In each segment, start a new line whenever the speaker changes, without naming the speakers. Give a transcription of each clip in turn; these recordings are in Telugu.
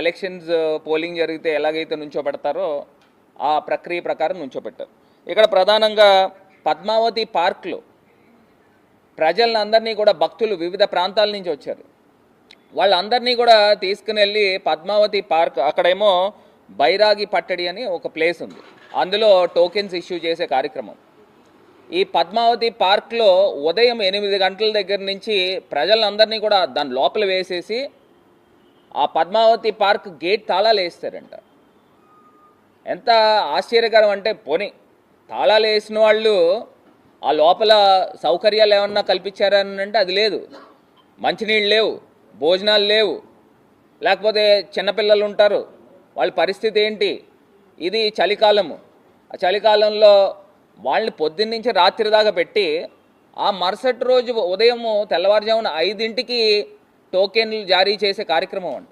ఎలక్షన్స్ పోలింగ్ uh, జరిగితే ఎలాగైతే నుంచోబెడతారో ఆ ప్రక్రియ ప్రకారం నుంచోబెట్టారు. ఇక్కడ ప్రధానంగా పద్మావతి పార్క్లో ప్రజలందరినీ కూడా భక్తులు వివిధ ప్రాంతాల నుంచి వచ్చారు. వాళ్ళందరినీ కూడా తీసుకుని వెళ్ళి పద్మావతి పార్క్ అక్కడేమో బైరాగి పట్టడి అని ఒక ప్లేస్ ఉంది. అందులో టోకెన్స్ ఇష్యూ చేసే కార్యక్రమం. ఈ పద్మావతి పార్క్లో ఉదయం ఎనిమిది గంటల దగ్గర నుంచి ప్రజలందరినీ కూడా దాని లోపల వేసేసి ఆ పద్మావతి పార్క్ గేట్ తాళాలు వేస్తారంట. ఎంత ఆశ్చర్యకరం అంటే పోనీ తాళాలు వేసిన వాళ్ళు ఆ లోపల సౌకర్యాలు ఏమన్నా కల్పించారని అంటే అది లేదు. మంచినీళ్ళు లేవు భోజనాలు లేవు. లేకపోతే చిన్నపిల్లలు ఉంటారు వాళ్ళ పరిస్థితి ఏంటి? ఇది చలికాలము. ఆ చలికాలంలో వాళ్ళని పొద్దున్నుంచి రాత్రి దాకా పెట్టి ఆ మరుసటి రోజు ఉదయం తెల్లవారుజామున ఐదింటికి టోకెన్లు జారీ చేసే కార్యక్రమం అంట.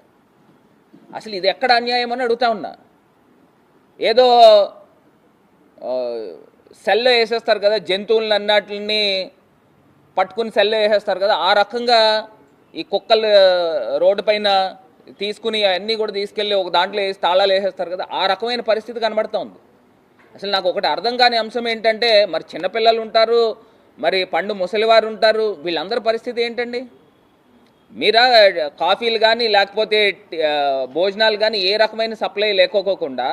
అసలు ఇది ఎక్కడ అన్యాయం అని అడుగుతా ఉన్నా. ఏదో సెల్లో వేసేస్తారు కదా జంతువులను అన్నిటిని పట్టుకుని సెల్లో వేసేస్తారు కదా ఆ రకంగా ఈ కుక్కలు రోడ్డు పైన తీసుకుని అన్నీ కూడా తీసుకెళ్ళి ఒక దాంట్లో వేసి తాళాలు వేసేస్తారు కదా ఆ రకమైన పరిస్థితి కనబడుతూ ఉంది. అసలు నాకు ఒకటి అర్థం కాని అంశం ఏంటంటే మరి చిన్నపిల్లలు ఉంటారు మరి పండు ముసలివారు ఉంటారు వీళ్ళందరి పరిస్థితి ఏంటండి? మీరా కాఫీలు కానీ లేకపోతే భోజనాలు కానీ ఏ రకమైన సప్లై లేకోకోకుండా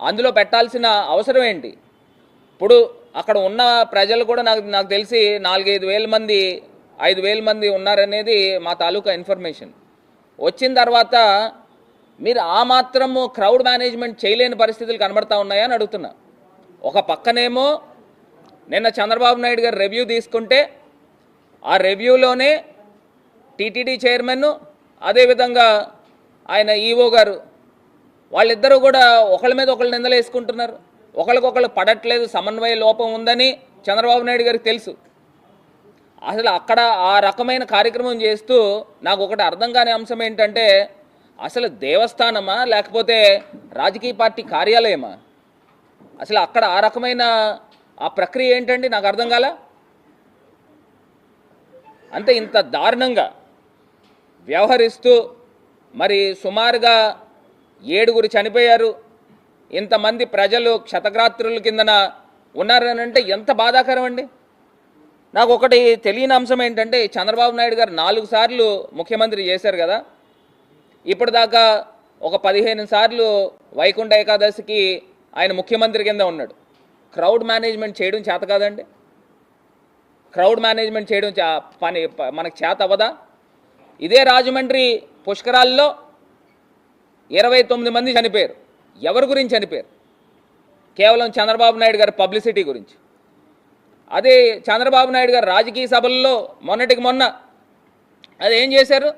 అందులో పెట్టాల్సిన అవసరం ఏంటి? ఇప్పుడు అక్కడ ఉన్న ప్రజలు కూడా నాకు నాకు తెలిసి నాలుగైదు వేల మంది ఐదు వేల మంది ఉన్నారనేది మా తాలూకా ఇన్ఫర్మేషన్. వచ్చిన తర్వాత మీరు ఆ మాత్రము క్రౌడ్ మేనేజ్మెంట్ చేయలేని పరిస్థితులు కనబడతా ఉన్నాయా అని అడుగుతున్నా. ఒక పక్కనేమో నిన్న చంద్రబాబు నాయుడు గారు రివ్యూ తీసుకుంటే ఆ రివ్యూలోనే టీటీడీ చైర్మన్ అదేవిధంగా ఆయన ఈఓ గారు. వాళ్ళిద్దరూ కూడా ఒకళ్ళ మీద ఒకళ్ళు నిందలు వేసుకుంటున్నారు ఒకరికొకళ్ళు పడట్లేదు సమన్వయ లోపం ఉందని చంద్రబాబు నాయుడు గారికి తెలుసు. అసలు అక్కడ ఆ రకమైన కార్యక్రమం చేస్తూ నాకు ఒకటి అర్థం కాని అంశం ఏంటంటే అసలు దేవస్థానమా లేకపోతే రాజకీయ పార్టీ కార్యాలయమా? అసలు అక్కడ ఆ రకమైన ఆ ప్రక్రియ ఏంటండి? నాకు అర్థం కాల? అంతే ఇంత దారుణంగా వ్యవహరిస్తూ మరి సుమారుగా ఏడుగురు చనిపోయారు. ఇంతమంది ప్రజలు క్షతగ్రాత్రుల కిందన ఉన్నారని అంటే ఎంత బాధాకరం అండి నాకు ఒకటి తెలియని అంశం ఏంటంటే చంద్రబాబు నాయుడు గారు నాలుగు సార్లు ముఖ్యమంత్రి చేశారు కదా. ఇప్పటిదాకా ఒక పదిహేను సార్లు వైకుంఠ ఏకాదశికి ఆయన ముఖ్యమంత్రి కింద ఉన్నాడు. క్రౌడ్ మేనేజ్మెంట్ చేయడం చేత కాదండి. క్రౌడ్ మేనేజ్మెంట్ చేయడం చా పని మనకు చేత అవ్వదా? ఇదే రాజమండ్రి పుష్కరాల్లో ఇరవై తొమ్మిది మంది చనిపోయారు. ఎవరి గురించి చనిపోయారు? కేవలం చంద్రబాబు నాయుడు గారి పబ్లిసిటీ గురించి. అదే చంద్రబాబు నాయుడు గారు రాజకీయ సభల్లో మొన్నటికి మొన్న అది ఏం చేశారు?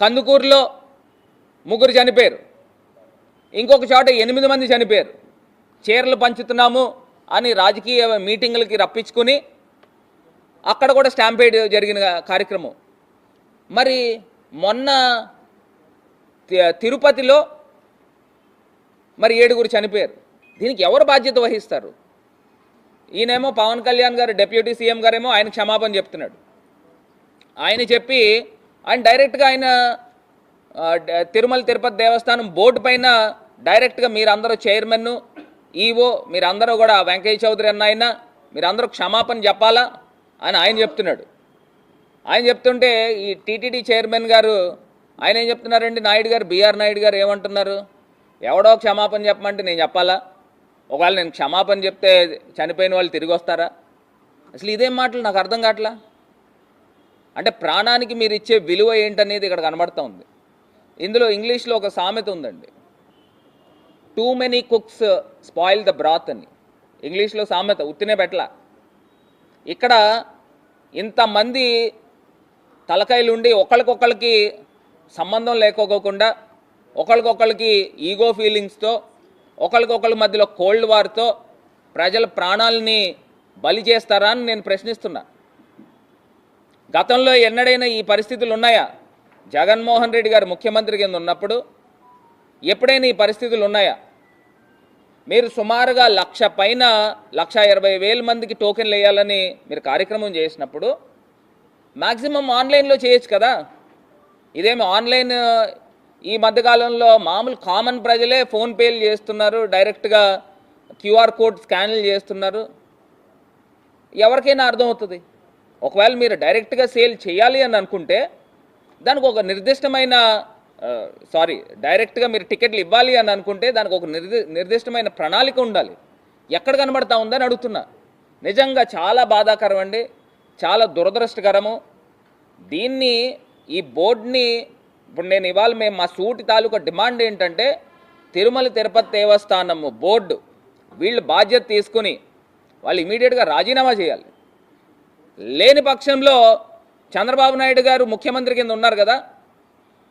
కందుకూరులో ముగ్గురు చనిపోయారు. ఇంకొక చోట ఎనిమిది మంది చనిపోయారు. చీరలు పంచుతున్నాము అని రాజకీయ మీటింగులకి రప్పించుకుని అక్కడ కూడా స్టాంపేడ్ జరిగిన కార్యక్రమం. మరి మొన్న తి- తిరుపతిలో మరి ఏడుగురు చనిపోయారు. దీనికి ఎవరు బాధ్యత వహిస్తారు? ఈయనేమో పవన్ కళ్యాణ్ గారు డిప్యూటీ సీఎం గారేమో ఆయన క్షమాపణ చెప్తున్నాడు. ఆయన చెప్పి ఆయన డైరెక్ట్గా ఆయన తిరుమల తిరుపతి దేవస్థానం బోర్డు పైన డైరెక్ట్గా మీరందరూ చైర్మన్ ఈవో మీరందరూ కూడా వెంకయ్య చౌదరి అన్న ఆయన మీరందరూ క్షమాపణ చెప్పాలా అని ఆయన చెప్తున్నాడు. ఆయన చెప్తుంటే ఈ టీటీడీ చైర్మన్ గారు ఆయన ఏం చెప్తున్నారండి? నాయుడు గారు బీఆర్ నాయుడు గారు ఏమంటున్నారు? ఎవడో క్షమాపణ చెప్పమంటే నేను చెప్పాలా? ఒకవేళ నేను క్షమాపణ చెప్తే చనిపోయిన వాళ్ళు తిరిగి వస్తారా? అసలు ఇదేం మాటలు? నాకు అర్థం కావట్లా? అంటే ప్రాణానికి మీరు ఇచ్చే విలువ ఏంటనేది ఇక్కడ కనబడుతూ ఉంది. ఇందులో ఇంగ్లీష్లో ఒక సామెత ఉందండి. Too many cooks spoil the broth అని. ఇంగ్లీష్లో సామెత ఉత్తినే పెట్టలా. ఇక్కడ ఇంతమంది తలకాయలు ఉండి ఒకరికొకరికి సంబంధం లేకోకుండా ఒకరికొకరికి ఈగో ఫీలింగ్స్తో ఒకరికొకరి మధ్యలో కోల్డ్ వార్తో ప్రజల ప్రాణాలని బలి చేస్తారా అని నేను ప్రశ్నిస్తున్నా. గతంలో ఎన్నడైనా ఈ పరిస్థితులు ఉన్నాయా? జగన్మోహన్ రెడ్డి గారు ముఖ్యమంత్రి కింద ఉన్నప్పుడు ఎప్పుడైనా ఈ పరిస్థితులు ఉన్నాయా? మీరు సుమారుగా లక్ష పైన లక్ష ఇరవై వేల మందికి టోకెన్లు వేయాలని మీరు కార్యక్రమం చేసినప్పుడు మ్యాక్సిమం ఆన్లైన్లో చేయొచ్చు కదా? ఇదేమి ఆన్లైన్ ఈ మధ్యకాలంలో మామూలు కామన్ ప్రజలే ఫోన్పేలు చేస్తున్నారు డైరెక్ట్గా క్యూఆర్ కోడ్ స్కాన్లు చేస్తున్నారు. ఎవరికైనా అర్థమవుతుంది. ఒకవేళ మీరు డైరెక్ట్గా సేల్ చేయాలి అని అనుకుంటే దానికి ఒక నిర్దిష్టమైన సారీ డైరెక్ట్గా మీరు టికెట్లు ఇవ్వాలి అని అనుకుంటే దానికి ఒక నిర్ది నిర్దిష్టమైన ప్రణాళిక ఉండాలి. ఎక్కడ కనబడతా ఉందని అడుగుతున్నా. నిజంగా చాలా బాధాకరం అండి చాలా దురదృష్టకరము. దీన్ని ఈ బోర్డుని ఇప్పుడు నేను ఇవాళ మేము మా సూటి తాలూకా డిమాండ్ ఏంటంటే తిరుమల తిరుపతి దేవస్థానము బోర్డు వీళ్ళు బాధ్యత తీసుకుని వాళ్ళు ఇమీడియట్గా రాజీనామా చేయాలి. లేని పక్షంలో చంద్రబాబు నాయుడు గారు ముఖ్యమంత్రి కింద ఉన్నారు కదా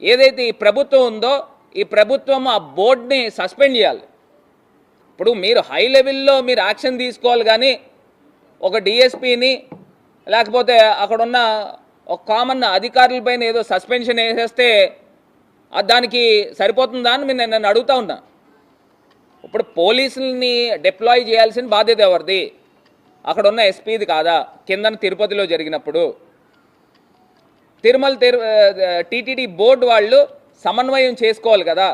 ఏదైతే ఈ ప్రభుత్వం ఉందో ఈ ప్రభుత్వం ఆ బోర్డుని సస్పెండ్ చేయాలి. ఇప్పుడు మీరు హై లెవెల్లో మీరు యాక్షన్ తీసుకోవాలి కానీ ఒక డిఎస్పీని లేకపోతే అక్కడున్న ఒక కామన్ అధికారులపైన ఏదో సస్పెన్షన్ వేసేస్తే అది దానికి సరిపోతుందా అని నేను నన్ను అడుగుతా ఉన్నా. ఇప్పుడు పోలీసుల్ని డిప్లాయ్ చేయాల్సిన బాధ్యత ఎవరిది? అక్కడ ఉన్న ఎస్పీది కాదా? కిందన తిరుపతిలో జరిగినప్పుడు. తిరుమల తిరు టీటీడీ బోర్డు వాళ్ళు సమన్వయం చేసుకోవాలి కదా.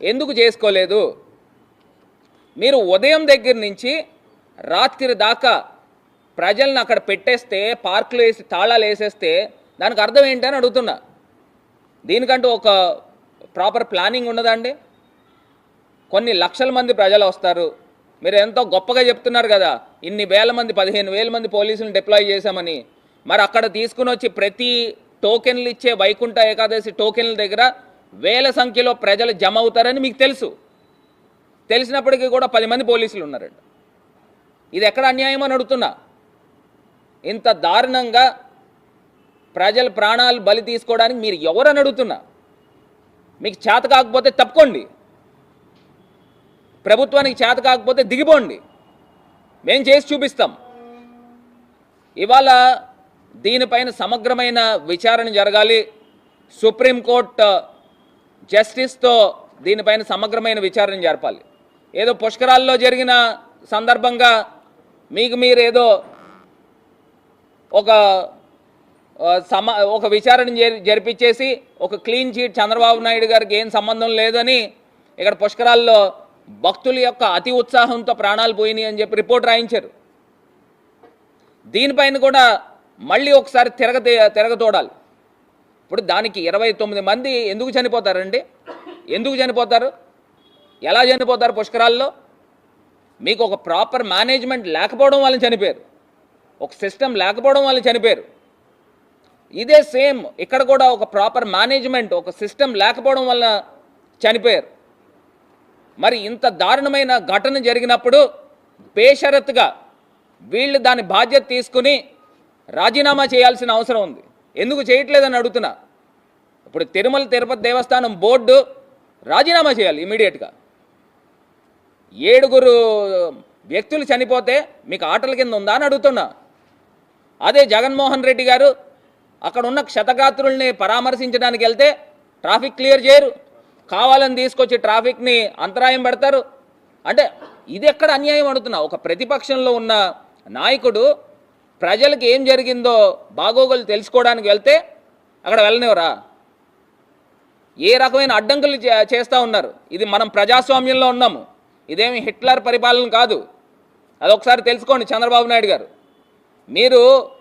ఎందుకు చేసుకోలేదు? మీరు ఉదయం దగ్గర నుంచి రాత్రి దాకా ప్రజల్ని అక్కడ పెట్టేస్తే పార్కులు వేసి తాళాలు వేసేస్తే దానికి అర్థం ఏంటి అని అడుగుతున్నా. దీనికంటూ ఒక ప్రాపర్ ప్లానింగ్ ఉన్నదండి కొన్ని లక్షల మంది ప్రజలు వస్తారు. మీరు ఎంతో గొప్పగా చెప్తున్నారు కదా ఇన్ని వేల మంది పదిహేను వేల మంది పోలీసులను డిప్లాయ్ చేశామని. మరి అక్కడ తీసుకుని వచ్చి ప్రతి టోకెన్లు ఇచ్చే వైకుంఠ ఏకాదశి టోకెన్ల దగ్గర వేల సంఖ్యలో ప్రజలు జమ అవుతారని మీకు తెలుసు. తెలిసినప్పటికీ కూడా పది మంది పోలీసులు ఉన్నారండి. ఇది ఎక్కడ అన్యాయం అని అడుగుతున్నా. ఇంత దారుణంగా ప్రజల ప్రాణాలు బలి తీసుకోవడానికి మీరు ఎవరని అడుగుతున్నా? మీకు చేత కాకపోతే తప్పుకోండి. ప్రభుత్వానికి చేత కాకపోతే దిగిపోండి. మేం చేసి చూపిస్తాం. ఇవాళ దీనిపైన సమగ్రమైన విచారణ జరగాలి. సుప్రీంకోర్టు జస్టిస్తో దీనిపైన సమగ్రమైన విచారణ జరపాలి. ఏదో పుష్కరాల్లో జరిగిన సందర్భంగా మీకు మీరు ఏదో ఒక సమా సమ ఒక విచారణ జరిపించేసి ఒక క్లీన్ చీట్ చంద్రబాబు నాయుడు గారికి ఏం సంబంధం లేదని ఇక్కడ పుష్కరాల్లో భక్తుల యొక్క అతి ఉత్సాహంతో ప్రాణాలు పోయినాయి అని చెప్పి రిపోర్ట్ రాయించారు. దీనిపైన కూడా మళ్ళీ ఒకసారి తిరగ తిరగతోడాలి. ఇప్పుడు దానికి ఇరవై తొమ్మిది మంది ఎందుకు చనిపోతారండి? ఎందుకు చనిపోతారు? ఎలా చనిపోతారు పుష్కరాల్లో? మీకు ఒక ప్రాపర్ మేనేజ్మెంట్ లేకపోవడం వల్ల చనిపోయారు. ఒక సిస్టమ్ లేకపోవడం వల్ల చనిపోయారు. ఇదే సేమ్ ఇక్కడ కూడా ఒక ప్రాపర్ మేనేజ్మెంట్ ఒక సిస్టమ్ లేకపోవడం వల్ల చనిపోయారు. మరి ఇంత దారుణమైన ఘటన జరిగినప్పుడు బేషరత్తుగా వీళ్ళు దాని బాధ్యత తీసుకుని రాజీనామా చేయాల్సిన అవసరం ఉంది. ఎందుకు చేయట్లేదని అడుగుతున్నా. ఇప్పుడు తిరుమల తిరుపతి దేవస్థానం బోర్డు రాజీనామా చేయాలి ఇమీడియట్గా. ఏడుగురు వ్యక్తులు చనిపోతే మీకు ఆటల కింద ఉందా అని అడుగుతున్నా. అదే జగన్మోహన్ రెడ్డి గారు అక్కడ ఉన్న క్షతగాత్రుల్ని పరామర్శించడానికి వెళ్తే ట్రాఫిక్ క్లియర్ చేయరు. కావాలని తీసుకొచ్చి ట్రాఫిక్ని అంతరాయం పెడతారు. అంటే ఇది ఎక్కడ అన్యాయం అడుగుతున్నా. ఒక ప్రతిపక్షంలో ఉన్న నాయకుడు ప్రజలకు ఏం జరిగిందో బాగోగులు తెలుసుకోవడానికి వెళ్తే అక్కడ వెళ్ళనివరా ఏ రకమైన అడ్డంకులు చే- చేస్తూ ఉన్నారు? ఇది మనం ప్రజాస్వామ్యంలో ఉన్నాము. ఇదేమి హిట్లర్ పరిపాలన కాదు. అదొకసారి తెలుసుకోండి చంద్రబాబు నాయుడు గారు. మీరు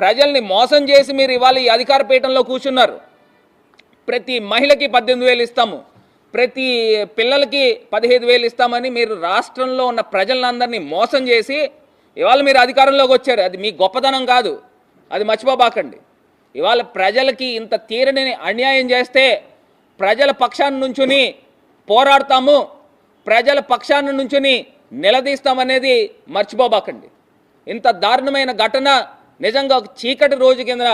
ప్రజల్ని మోసం చేసి మీరు ఇవాళ ఈ అధికార పీఠంలో కూర్చున్నారు. ప్రతి మహిళకి పద్దెనిమిది వేలు ఇస్తాము. ప్రతి పిల్లలకి పదిహేను వేలు ఇస్తామని మీరు రాష్ట్రంలో ఉన్న ప్రజలందరినీ మోసం చేసి ఇవాళ మీరు అధికారంలోకి వచ్చారు. అది మీ గొప్పతనం కాదు. అది మర్చిపోబాకండి. ఇవాళ ప్రజలకి ఇంత తీరని అన్యాయం చేస్తే ప్రజల పక్షాన్ని నుంచుని పోరాడతాము. ప్రజల పక్షాన్ని నుంచుని నిలదీస్తామనేది మర్చిపోబాకండి. ఇంత దారుణమైన ఘటన నిజంగా ఒక చీకటి రోజు కింద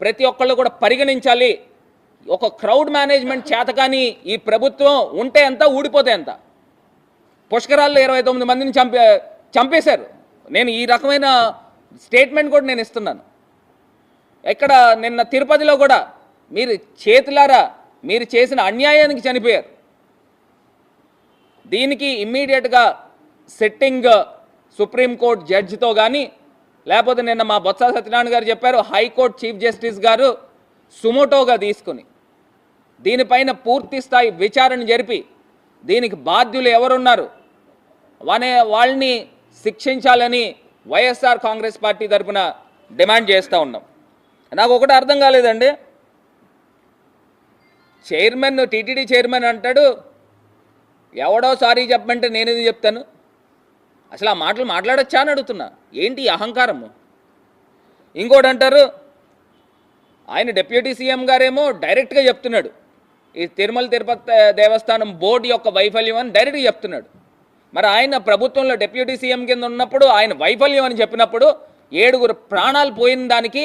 ప్రతి ఒక్కళ్ళు కూడా పరిగణించాలి. ఒక క్రౌడ్ మేనేజ్మెంట్ చేతకాని ఈ ప్రభుత్వం ఉంటే ఎంత ఊడిపోతే ఎంత? పుష్కరాల్లో ఇరవై తొమ్మిది మందిని చంపే చంపేశారు. నేను ఈ రకమైన స్టేట్మెంట్ కూడా నేను ఇస్తున్నాను. ఇక్కడ నిన్న తిరుపతిలో కూడా మీరు చేతులారా మీరు చేసిన అన్యాయానికి చనిపోయారు. దీనికి ఇమ్మీడియట్గా సిట్టింగ్ సుప్రీంకోర్టు జడ్జితో కానీ లేకపోతే నిన్న మా బొత్స సత్యనారాయణ గారు చెప్పారు హైకోర్టు చీఫ్ జస్టిస్ గారు సుమోటోగా తీసుకుని దీనిపైన పూర్తి స్థాయి విచారణ జరిపి దీనికి బాధ్యులు ఎవరున్నారు? అనే వాళ్ళని శిక్షించాలని వైఎస్ఆర్ కాంగ్రెస్ పార్టీ తరఫున డిమాండ్ చేస్తూ ఉన్నాం. నాకు ఒకటి అర్థం కాలేదండి. చైర్మన్ టీటీడీ చైర్మన్ అంటాడు ఎవడో సారీ చెప్పమంటే నేనేది చెప్తాను? అసలు ఆ మాటలు మాట్లాడొచ్చా అని అడుగుతున్నా. ఏంటి అహంకారము? ఇంకోటి అంటారు ఆయన డిప్యూటీ సీఎం గారేమో డైరెక్ట్గా చెప్తున్నాడు. ఈ తిరుమల తిరుపతి దేవస్థానం బోర్డు యొక్క వైఫల్యం అని డైరెక్ట్గా చెప్తున్నాడు. మరి ఆయన ప్రభుత్వంలో డిప్యూటీ సీఎం కింద ఉన్నప్పుడు ఆయన వైఫల్యం అని చెప్పినప్పుడు ఏడుగురు ప్రాణాలు పోయిన దానికి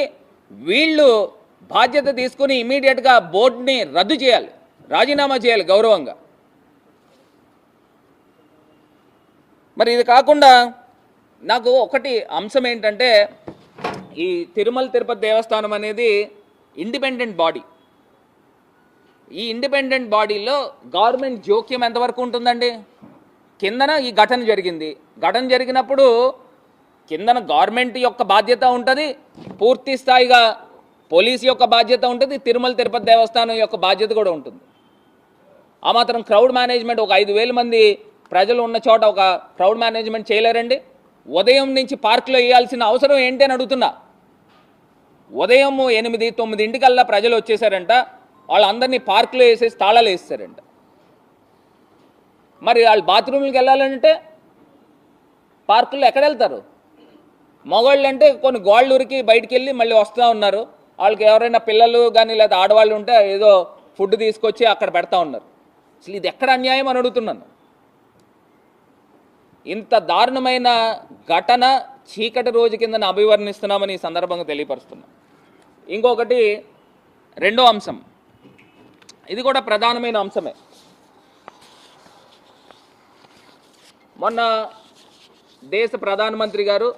వీళ్ళు బాధ్యత తీసుకుని ఇమీడియట్గా బోర్డుని రద్దు చేయాలి. రాజీనామా చేయాలి గౌరవంగా. మరి ఇది కాకుండా నాకు ఒకటి అంశం ఏంటంటే ఈ తిరుమల తిరుపతి దేవస్థానం అనేది ఇండిపెండెంట్ బాడీ. ఈ ఇండిపెండెంట్ బాడీలో గవర్నమెంట్ జోక్యం ఎంతవరకు ఉంటుందండి? కిందన ఈ ఘటన జరిగింది. ఘటన జరిగినప్పుడు కిందన గవర్నమెంట్ యొక్క బాధ్యత ఉంటుంది పూర్తి స్థాయిగా పోలీస్ యొక్క బాధ్యత ఉంటుంది తిరుమల తిరుపతి దేవస్థానం యొక్క బాధ్యత కూడా ఉంటుంది. ఆ మాత్రం క్రౌడ్ మేనేజ్మెంట్ ఒక ఐదు వేల మంది ప్రజలు ఉన్న చోట ఒక క్రౌడ్ మేనేజ్మెంట్ చేయలేరండి. ఉదయం నుంచి పార్కులో వేయాల్సిన అవసరం ఏంటి అని అడుగుతున్నా. ఉదయం ఎనిమిది తొమ్మిది ఇంటికల్లా ప్రజలు వచ్చేసారంట. వాళ్ళందరినీ పార్కులో వేసేసి తాళాలు వేస్తారంట మరి వాళ్ళు బాత్రూమ్లకు వెళ్ళాలంటే పార్కుల్లో ఎక్కడ వెళ్తారు? మగవాళ్ళు అంటే కొన్ని గోళ్ళూరికి బయటికి వెళ్ళి మళ్ళీ వస్తూ ఉన్నారు. వాళ్ళకి ఎవరైనా పిల్లలు కానీ లేదా ఆడవాళ్ళు ఉంటే ఏదో ఫుడ్ తీసుకొచ్చి అక్కడ పెడతా ఉన్నారు. అసలు ఇది ఎక్కడ అన్యాయం అని అడుగుతున్నాను. ఇంత దారుణమైన ఘటన చీకటి రోజు కింద అభివర్ణిస్తున్నామని ఈ సందర్భంగా తెలియపరుస్తున్నాం. ఇంకొకటి రెండో అంశం. ఇది కూడా ప్రధానమైన అంశమే. మొన్న దేశ ప్రధానమంత్రి గారు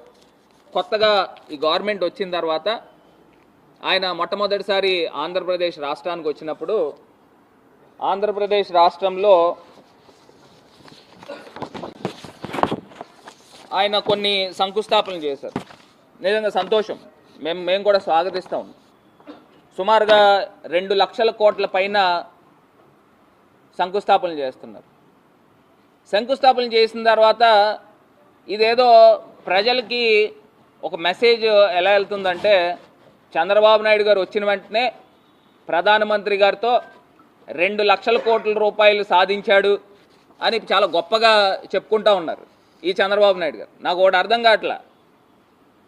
కొత్తగా ఈ గవర్నమెంట్ వచ్చిన తర్వాత ఆయన మొట్టమొదటిసారి ఆంధ్రప్రదేశ్ రాష్ట్రానికి వచ్చినప్పుడు ఆంధ్రప్రదేశ్ రాష్ట్రంలో ఆయన కొన్ని శంకుస్థాపనలు చేశారు. నిజంగా సంతోషం. మేము మేము కూడా స్వాగతిస్తాం సుమారుగా రెండు లక్షల కోట్ల పైన శంకుస్థాపనలు చేస్తున్నారు. శంకుస్థాపన చేసిన తర్వాత ఇదేదో ప్రజలకి ఒక మెసేజ్ ఎలా వెళ్తుందంటే చంద్రబాబు నాయుడు గారు వచ్చిన వెంటనే ప్రధానమంత్రి గారితో రెండు లక్షల కోట్ల రూపాయలు సాధించాడు అని చాలా గొప్పగా చెప్పుకుంటా ఉన్నారు. ఈ చంద్రబాబు నాయుడు గారు. నాకు ఒకటి అర్థం కావట్లా.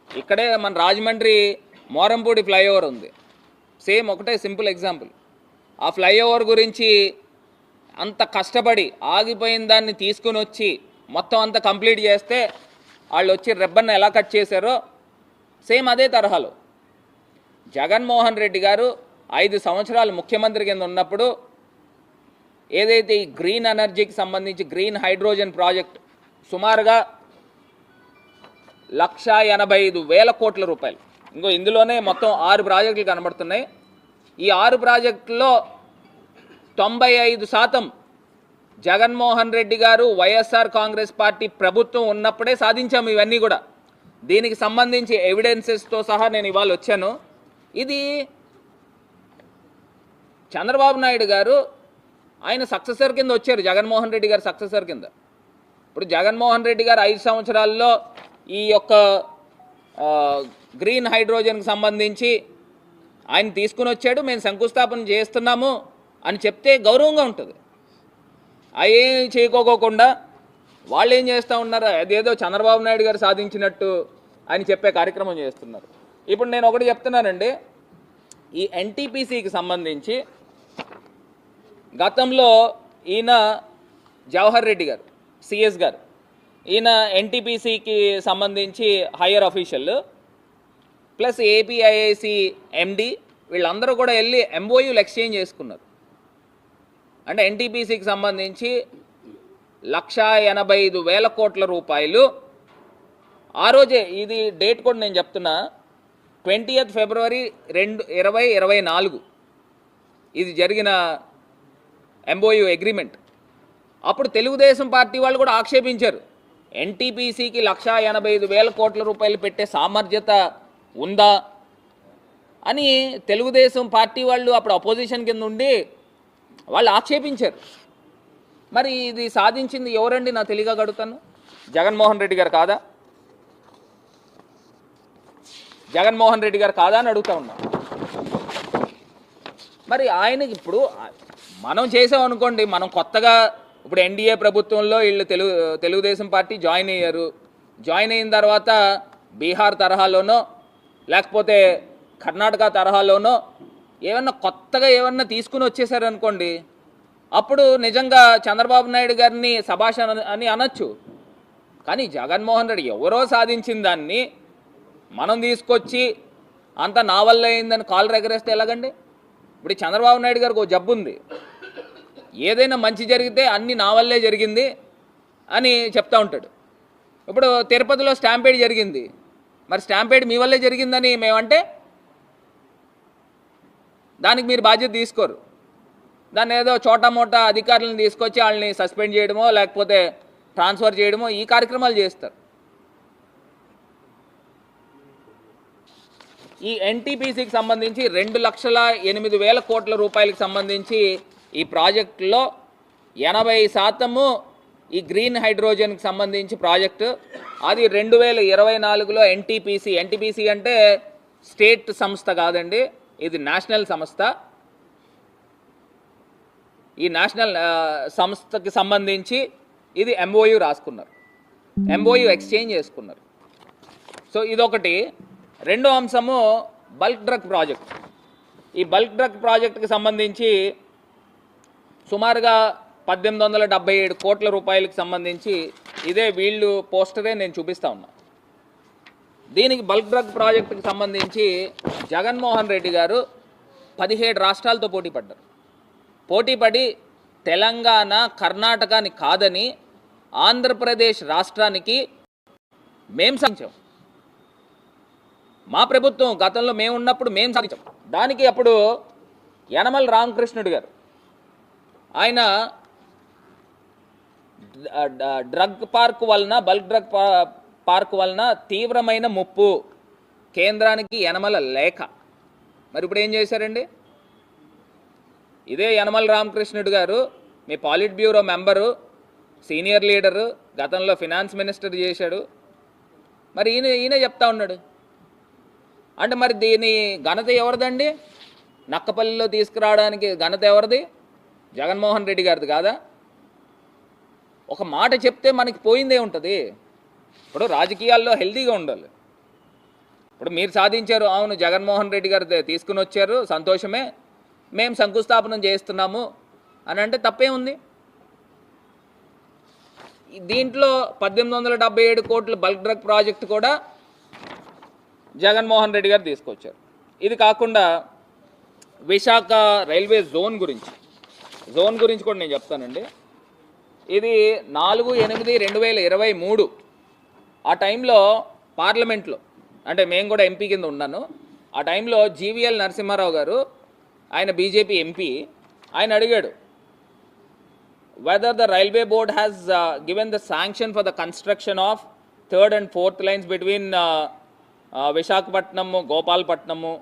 ఇక్కడే మన రాజమండ్రి మోరంపూడి ఫ్లైఓవర్ ఉంది. సేమ్ ఒకటే సింపుల్ ఎగ్జాంపుల్. ఆ ఫ్లైఓవర్ గురించి అంత కష్టపడి ఆగిపోయిన దాన్ని తీసుకుని వచ్చి మొత్తం అంతా కంప్లీట్ చేస్తే వాళ్ళు వచ్చి రెబ్బన్ ఎలా కట్ చేశారో సేమ్ అదే తరహాలో. జగన్మోహన్ రెడ్డి గారు ఐదు సంవత్సరాలు ముఖ్యమంత్రి కింద ఉన్నప్పుడు ఏదైతే ఈ గ్రీన్ ఎనర్జీకి సంబంధించి గ్రీన్ హైడ్రోజన్ ప్రాజెక్ట్ సుమారుగా లక్ష ఎనభై ఐదు వేల కోట్ల రూపాయలు. ఇంకో ఇందులోనే మొత్తం ఆరు ప్రాజెక్టులు కనబడుతున్నాయి. ఈ ఆరు ప్రాజెక్టుల్లో తొంభై ఐదు శాతం జగన్మోహన్ రెడ్డి గారు వైఎస్ఆర్ కాంగ్రెస్ పార్టీ ప్రభుత్వం ఉన్నప్పుడే సాధించాము ఇవన్నీ కూడా. దీనికి సంబంధించి ఎవిడెన్సెస్తో సహా నేను ఇవాళ వచ్చాను. ఇది చంద్రబాబు నాయుడు గారు ఆయన సక్సెసర్ కింద వచ్చారు జగన్మోహన్ రెడ్డి గారు సక్సెసర్ కింద. ఇప్పుడు జగన్మోహన్ రెడ్డి గారు ఐదు సంవత్సరాల్లో ఈ యొక్క గ్రీన్ హైడ్రోజన్కి సంబంధించి ఆయన తీసుకుని వచ్చాడు మేము శంకుస్థాపన చేస్తున్నాము అని చెప్తే గౌరవంగా ఉంటుంది. అవి చేయకోకోకుండా వాళ్ళు ఏం చేస్తూ ఉన్నారు అదేదో చంద్రబాబు నాయుడు గారు సాధించినట్టు అని చెప్పే కార్యక్రమం చేస్తున్నారు. ఇప్పుడు నేను ఒకటి చెప్తున్నానండి ఈ ఎన్టీపీసీకి సంబంధించి గతంలో ఈయన జవహర్ రెడ్డి గారు సిఎస్ గారు. ఈయన ఎన్టీపీసీకి సంబంధించి higher official. Plus APIIC MD వీళ్ళందరూ కూడా వెళ్ళి ఎంఓయూలు ఎక్స్చేంజ్ చేసుకున్నారు. అంటే ఎన్టీపీసీకి సంబంధించి లక్షా ఎనభై ఐదు వేల కోట్ల రూపాయలు. ఆ రోజే ఇది డేట్ కూడా నేను చెప్తున్నా ట్వంటీయత్ ఫిబ్రవరి రెండు ఇరవై ఇరవై నాలుగు. ఇది జరిగిన ఎంఓయూ అగ్రిమెంట్. అప్పుడు తెలుగుదేశం పార్టీ వాళ్ళు కూడా ఆక్షేపించారు. ఎన్టీపీసీకి లక్ష ఎనభై ఐదు వేల కోట్ల రూపాయలు పెట్టే సామర్థ్యత ఉందా? అని తెలుగుదేశం పార్టీ వాళ్ళు అప్పుడు అపోజిషన్ కింద ఉండి వాళ్ళు ఆక్షేపించారు. మరి ఇది సాధించింది ఎవరండి? నా తెలియగా కడుగుతాను జగన్మోహన్ రెడ్డి గారు కాదా? జగన్మోహన్ రెడ్డి గారు కాదా అని అడుగుతా ఉన్నా. మరి ఆయనకి ఇప్పుడు మనం చేసామనుకోండి మనం కొత్తగా ఇప్పుడు ఎన్డీఏ ప్రభుత్వంలో వీళ్ళు తెలుగు తెలుగుదేశం పార్టీ జాయిన్ అయ్యారు. జాయిన్ అయిన తర్వాత బీహార్ తరహాలోనో లేకపోతే కర్ణాటక తరహాలోనో ఏమన్నా కొత్తగా ఏమన్నా తీసుకుని వచ్చేసారనుకోండి అప్పుడు నిజంగా చంద్రబాబు నాయుడు గారిని సభాష అని- అని అనొచ్చు. కానీ జగన్మోహన్ రెడ్డి ఎవరో సాధించిన దాన్ని మనం తీసుకొచ్చి అంత నా వల్ల అయిందని కాలు ఎగరేస్తే ఎలాగండి? ఇప్పుడు చంద్రబాబు నాయుడు గారికి ఒక జబ్బు ఉంది ఏదైనా మంచి జరిగితే అన్ని నా వల్లే జరిగింది అని చెప్తా ఉంటాడు. ఇప్పుడు తిరుపతిలో స్టాంపేడ్ జరిగింది. మరి స్టాంపేడ్ మీ వల్లే జరిగిందని మేమంటే దానికి మీరు బాధ్యత తీసుకోరు. దాన్ని ఏదో చోటా మోటా అధికారులను తీసుకొచ్చి వాళ్ళని సస్పెండ్ చేయడమో లేకపోతే ట్రాన్స్ఫర్ చేయడమో ఈ కార్యక్రమాలు చేస్తారు. ఈ ఎన్టీపీసీకి సంబంధించి రెండు లక్షల ఎనిమిది వేల కోట్ల రూపాయలకు సంబంధించి ఈ ప్రాజెక్టులో ఎనభై శాతము ఈ గ్రీన్ హైడ్రోజన్కి సంబంధించి ప్రాజెక్టు. అది రెండు వేల ఇరవై నాలుగులో ఎన్టీపీసీ. ఎన్టీపీసీ అంటే స్టేట్ సంస్థ కాదండి ఇది నేషనల్ సంస్థ. ఈ నేషనల్ సంస్థకి సంబంధించి ఇది ఎంఓయు రాసుకున్నారు. ఎంఓయు ఎక్స్చేంజ్ చేసుకున్నారు. సో ఇదొకటి. రెండో అంశము బల్క్ డ్రగ్ ప్రాజెక్ట్. ఈ బల్క్ డ్రగ్ ప్రాజెక్ట్కి సంబంధించి సుమారుగా పద్దెనిమిది వందల డెబ్బై ఏడు కోట్ల రూపాయలకు సంబంధించి ఇదే వీళ్ళు పోస్టరే నేను చూపిస్తా ఉన్నా. దీనికి బల్క్ డ్రగ్ ప్రాజెక్టుకి సంబంధించి జగన్మోహన్ రెడ్డి గారు పదిహేడు రాష్ట్రాలతో పోటీ పడ్డారు. పోటీపడి తెలంగాణ కర్ణాటకని కాదని ఆంధ్రప్రదేశ్ రాష్ట్రానికి మేం సాధించాం. మా ప్రభుత్వం గతంలో మేము ఉన్నప్పుడు మేము సాధించాం. దానికి అప్పుడు యనమల రామకృష్ణుడు గారు ఆయన డ్రగ్ పార్క్ వలన బల్క్ డ్రగ్ పార్క్ వలన తీవ్రమైన ముప్పు కేంద్రానికి యనమల లేఖ. మరి ఇప్పుడు ఏం చేశారండి? ఇదే యనమల రామకృష్ణుడు గారు మీ politburo member senior leader గతంలో ఫినాన్స్ మినిస్టర్ చేశాడు. మరి ఈయన ఈయన చెప్తా ఉన్నాడు. అంటే మరి దీని ఘనత ఎవరిదండి? నక్కపల్లిలో తీసుకురావడానికి ఘనత ఎవరిది? జగన్మోహన్ రెడ్డి గారిది కాదా? ఒక మాట చెప్తే మనకి పోయిందే ఉంటుంది. ఇప్పుడు రాజకీయాల్లో హెల్తీగా ఉండాలి. ఇప్పుడు మీరు సాధించారు అవును జగన్మోహన్ రెడ్డి గారు తీసుకుని వచ్చారు సంతోషమే. మేము శంకుస్థాపనం చేస్తున్నాము అని అంటే తప్పే ఉంది దీంట్లో పద్దెనిమిది వందల డెబ్బై ఏడు కోట్ల బల్క్ డ్రగ్ ప్రాజెక్ట్ కూడా జగన్మోహన్ రెడ్డి గారు తీసుకొచ్చారు. ఇది కాకుండా విశాఖ రైల్వే జోన్ గురించి. జోన్ గురించి కూడా నేను చెప్తానండి. ఇది నాలుగు ఎనిమిది రెండు వేల ఇరవై మూడు. ఆ టైంలో పార్లమెంట్లో అంటే మేము కూడా ఎంపీ కింద ఉన్నాను. ఆ టైంలో జీవీఎల్ నరసింహారావు గారు ఆయన బీజేపీ ఎంపీ ఆయన అడిగాడు whether the railway board has given the sanction for the construction of third and fourth lines between Visakhapatnam Gopalapatnam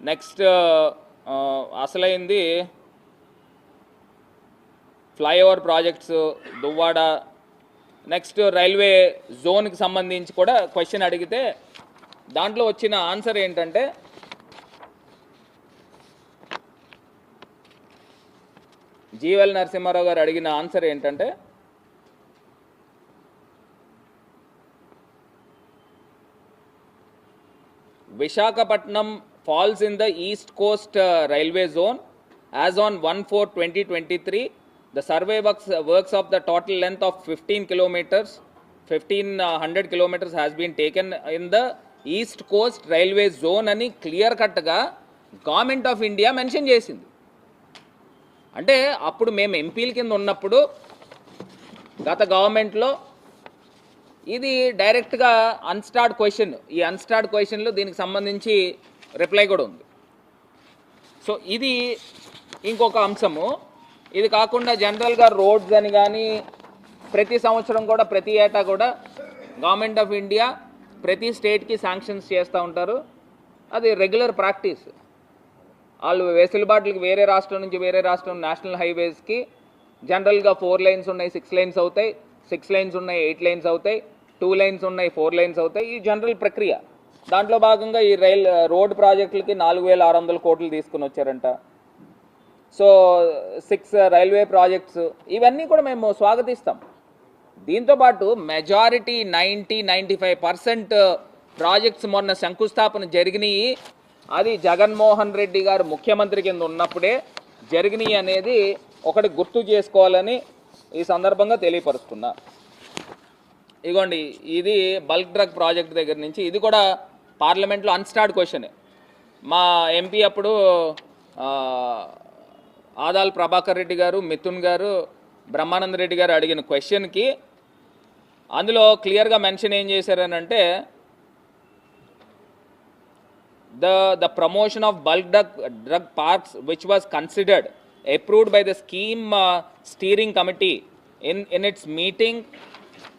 next అసలైంది flyover projects Duvvada next railway జోన్కి సంబంధించి కూడా క్వశ్చన్ అడిగితే దాంట్లో వచ్చిన ఆన్సర్ ఏంటంటే జీవల్ నరసింహారావు గారు అడిగిన ఆన్సర్ ఏంటంటే Visakhapatnam falls in the east coast railway zone as on one four twenty twenty three the survey works works of the total length of fifteen kilometres fifteen hundred kilometres been taken in in the east coast railway zone అని క్లియర్ కట్గా గవర్నమెంట్ ఆఫ్ ఇండియా మెన్షన్ చేసింది. అంటే అప్పుడు మేము ఎంపీల కింద ఉన్నప్పుడు గత గవర్నమెంట్లో ఇది డైరెక్ట్గా అన్స్టార్డ్ క్వశ్చన్ ఈ అన్స్టార్డ్ క్వశ్చన్లో దీనికి సంబంధించి రిప్లై కూడా ఉంది. సో ఇది ఇంకొక అంశము. ఇది కాకుండా జనరల్గా రోడ్స్ అని కానీ ప్రతి సంవత్సరం కూడా ప్రతి ఏటా కూడా గవర్నమెంట్ ఆఫ్ ఇండియా ప్రతి స్టేట్కి శాంక్షన్స్ చేస్తూ ఉంటారు. అది రెగ్యులర్ ప్రాక్టీస్ వాళ్ళు వెసులుబాట్లకి వేరే రాష్ట్రం నుంచి వేరే రాష్ట్రం నేషనల్ హైవేస్కి జనరల్గా ఫోర్ లైన్స్ ఉన్నాయి సిక్స్ లైన్స్ అవుతాయి. సిక్స్ లైన్స్ ఉన్నాయి ఎయిట్ లైన్స్ అవుతాయి. టూ లైన్స్ ఉన్నాయి ఫోర్ లైన్స్ అవుతాయి. ఈ జనరల్ ప్రక్రియ. దాంట్లో భాగంగా ఈ రైల్ రోడ్ ప్రాజెక్టులకి నాలుగు వేల ఆరు వందల కోట్లు తీసుకుని వచ్చారంట. సో సిక్స్ రైల్వే ప్రాజెక్ట్స్ ఇవన్నీ కూడా మేము స్వాగతిస్తాం. దీంతోపాటు majority ninety ninety five percent projects మొన్న శంకుస్థాపన జరిగినాయి. అది జగన్మోహన్ రెడ్డి గారు ముఖ్యమంత్రి కింద ఉన్నప్పుడే జరిగినాయి అనేది ఒకటి గుర్తు చేసుకోవాలని ఈ సందర్భంగా తెలియపరుస్తున్నా. ఇగోండి ఇది బల్క్ డ్రగ్ ప్రాజెక్ట్ దగ్గర నుంచి ఇది కూడా పార్లమెంట్లో అన్స్టార్డ్ క్వశ్చనే మా ఎంపీ అప్పుడు ఆదాల్ ప్రభాకర్ రెడ్డి గారు మిథున్ గారు బ్రహ్మానంద రెడ్డి గారు అడిగిన క్వశ్చన్కి అందులో క్లియర్గా మెన్షన్ ఏం చేశారని అంటే the the promotion of bulk drug drug parks which was considered approved by the scheme steering committee in in its meeting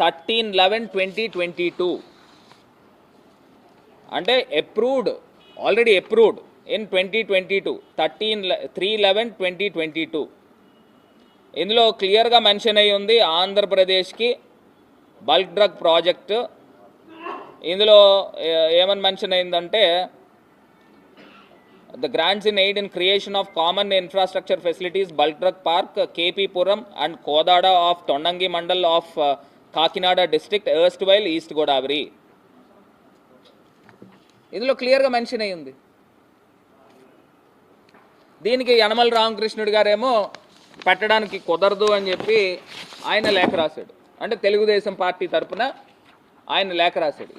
thirteen eleven twenty twenty two. అంటే approved already approved. In twenty twenty two thirteen three eleven twenty twenty two ఇందులో క్లియర్గా మెన్షన్ అయ్యి ఉంది ఆంధ్రప్రదేశ్కి బల్క్ డ్రగ్ ప్రాజెక్టు. ఇందులో ఏమని మెన్షన్ అయిందంటే the grants in aid in creation of common infrastructure facilities bulk drug park KP Puram and Kodada of Tondangi mandal of Kakinada district erstwhile east Godavari. ఇందులో క్లియర్గా మెన్షన్ అయ్యింది దీనికి యనమల రామకృష్ణుడు గారేమో పెట్టడానికి కుదరదు అని చెప్పి ఆయన లేఖ రాశాడు. అంటే తెలుగుదేశం పార్టీ తరపున ఆయన లేఖ రాశాడు.